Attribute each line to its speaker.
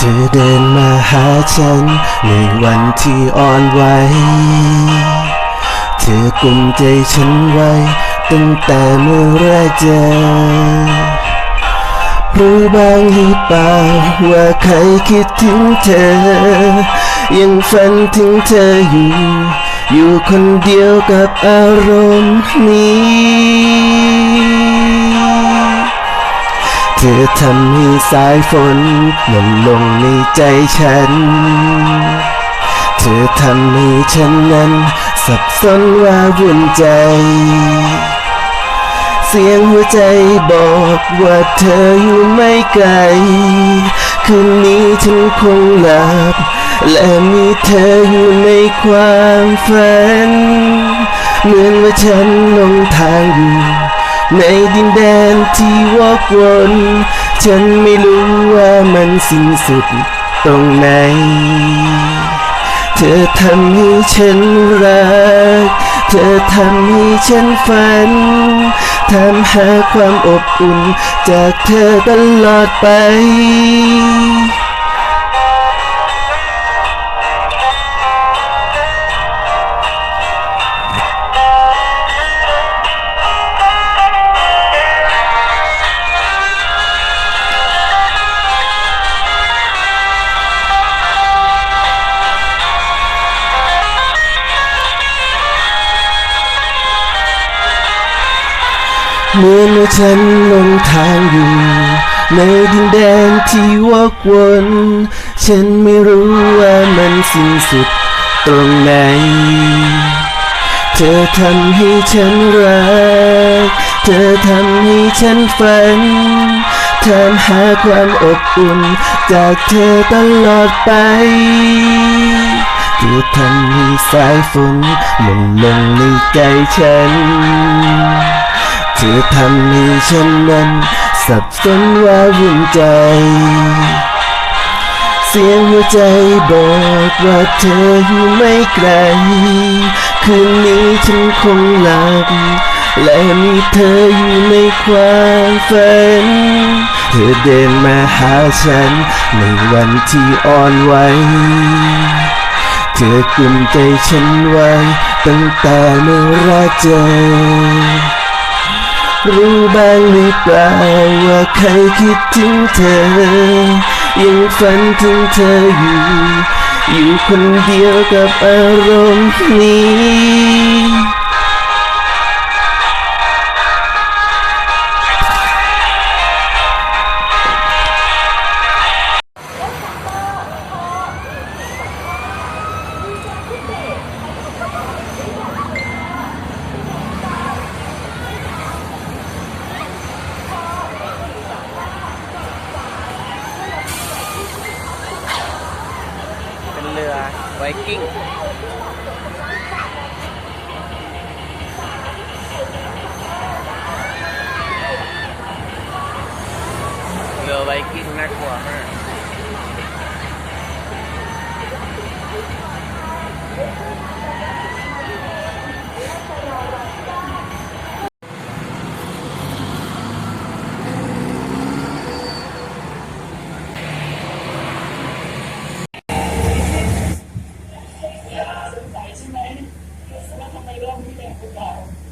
Speaker 1: ธอเดินมาหาฉัน ในวันที่อ่อนไหว เธอกุมใจฉันไว้ ตั้งแต่เมื่อแรกเจอ รู้บ้างหรือเปล่า ว่าใครคิดถึงเธอ ยังฝันถึงเธออยู่ อยู่คนเดียวกับอารมณ์นี้ เธอทำให้สายฝนหล่นลงในใจฉัน เธอทำให้ฉันนั้นสับสนว่าวุ่นใจ เสียงหัวใจบอกว่าเธออยู่ไม่ไกล คืนนี้ฉันคงหลับ และมีเธออยู่ในความฝัน เหมือนว่าฉันลงทางอยู่ ในดินแดนที่วอกวนฉันไม่รู้ว่ามันสิ้นสุดตรงไหน เธอทำให้ฉันรัก เธอทำให้ฉันฝันทำหาความอบอุ่นจากเธอตลอดไป เหมือนว่าฉันหลงทางอยู่ ในดินแดนที่วกวน ฉันไม่รู้ว่ามันสิ้นสุดตรงไหน เธอทำให้ฉันรัก เธอทำให้ฉันฝันทำหาความอบอุ่น จากเธอตลอดไปเธอทำให้สายฝนหล่นลงในใจฉัน ธอทำให้ฉันนั้นสับสนว่าวุ่นใจ เสียงหัวใจบอกว่าเธออยู่ไม่ไกล คืนนี้ฉันคงหลับและมีเธออยู่ในความฝัน เธอเดินมาหาฉันในวันที่อ่อนไหวเธอกลุ่มใจฉันไว้ตั้งแต่เมื่อแรกเจอ รู้บ้างหรือเปล่าว่าใครคิดถึงเธอ ยังฝันถึงเธออยู่ อยู่คนเดียวกับอารมณ์นี้
Speaker 2: รื grande mercado.